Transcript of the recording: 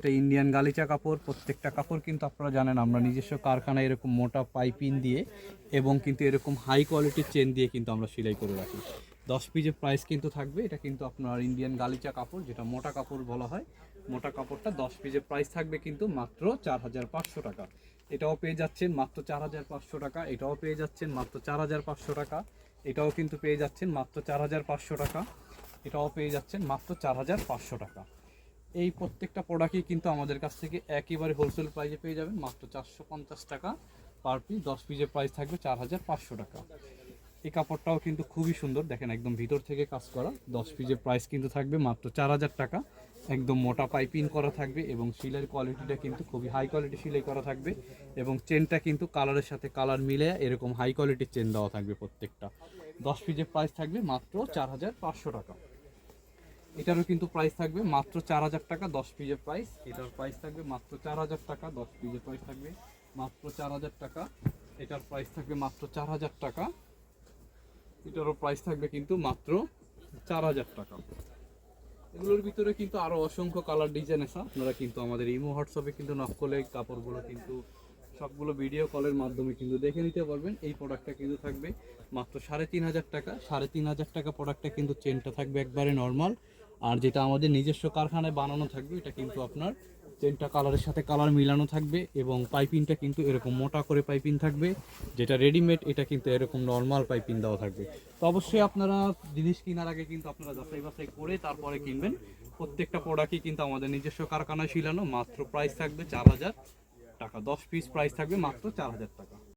এটা ইন্ডিয়ান গালিচা কাপড়, প্রত্যেকটা কাপড় কিন্তু আপনারা জানেন, আমরা নিজস্ব কারখানায় এরকম মোটা পাইপিং দিয়ে এবং কিন্তু এরকম হাই কোয়ালিটির চেন দিয়ে কিন্তু আমরা সেলাই করে রাখি। দশ পিজের প্রাইস কিন্তু থাকবে, এটা কিন্তু আপনার ইন্ডিয়ান গালিচা কাপড়, যেটা মোটা কাপড় বলা হয়। মোটা কাপড়টা দশ পিজের প্রাইস থাকবে কিন্তু মাত্র চার হাজার পাঁচশো টাকা। এটাও পেয়ে যাচ্ছেন মাত্র চার হাজার পাঁচশো টাকা, এটাও পেয়ে যাচ্ছেন মাত্র চার হাজার পাঁচশো টাকা, এটাও কিন্তু পেয়ে যাচ্ছেন মাত্র চার হাজার পাঁচশো টাকা, এটাও পেয়ে যাচ্ছেন মাত্র চার হাজার পাঁচশো টাকা। এই প্রত্যেকটা প্রোডাক্টই কিন্তু আমাদের কাছ থেকে একেবারে হোলসেল প্রাইসে পেয়ে যাবেন মাত্র চারশো পঞ্চাশ টাকা পার পিস দশ পিসের প্রাইস থাকবে চার হাজার পাঁচশো টাকা। এই কাপড়টাও কিন্তু খুবই সুন্দর, দেখেন একদম ভিতর থেকে কাজ করা, দশ পিসের প্রাইস কিন্তু থাকবে মাত্র চার হাজার টাকা। একদম মোটা পাইপিং করা থাকবে এবং সিলের কোয়ালিটিটা কিন্তু খুবই হাই কোয়ালিটি সিলাই করা থাকবে এবং চেনটা কিন্তু কালারের সাথে কালার মিলে এরকম হাই কোয়ালিটির চেন দেওয়া থাকবে প্রত্যেকটা। দশ পিসের প্রাইস থাকবে মাত্র চার হাজার পাঁচশো টাকা। এটারও কিন্তু প্রাইস থাকবে মাত্র চার হাজার টাকা, দশ পিসের প্রাইস এটার প্রাইস থাকবে মাত্র চার হাজার টাকা, দশ পিসের প্রাইস থাকবে মাত্র চার হাজার টাকা। এটার প্রাইস থাকবে মাত্র চার হাজার টাকা। এটারও প্রাইস থাকবে কিন্তু মাত্র চার হাজার টাকা। এগুলোর ভিতরে কিন্তু আরও অসংখ্য কালার ডিজাইন আছে। আপনারা কিন্তু আমাদের ইমো হোয়াটসঅ্যাপে কিন্তু নক করলে কাপড়গুলো কিন্তু সবগুলো ভিডিও কলের মাধ্যমে কিন্তু দেখে নিতে পারবেন। এই প্রোডাক্টটা কিন্তু থাকবে মাত্র সাড়ে তিন হাজার টাকা। সাড়ে তিন হাজার টাকা প্রোডাক্টটা কিন্তু চেনটা থাকবে একবারে নর্মাল আর যেটা আমাদের নিজস্ব কারখানায় বানানো থাকবে, এটা কিন্তু আপনার চেনটা কালারের সাথে কালার মিলানো থাকবে এবং পাইপিংটা কিন্তু এরকম মোটা করে পাইপিং থাকবে, যেটা রেডিমেড, এটা কিন্তু এরকম নর্মাল পাইপিং দেওয়া থাকবে। তো অবশ্যই আপনারা জিনিস কেনার আগে কিন্তু আপনারা যাচাই বাছাই করে তারপরে কিনবেন। প্রত্যেকটা প্রোডাক্টই কিন্তু আমাদের নিজস্ব কারখানায় শিলানো মাত্র প্রাইস থাকবে চার হাজার টাকা। দশ পিস প্রাইস থাকবে মাত্র চার হাজার টাকা।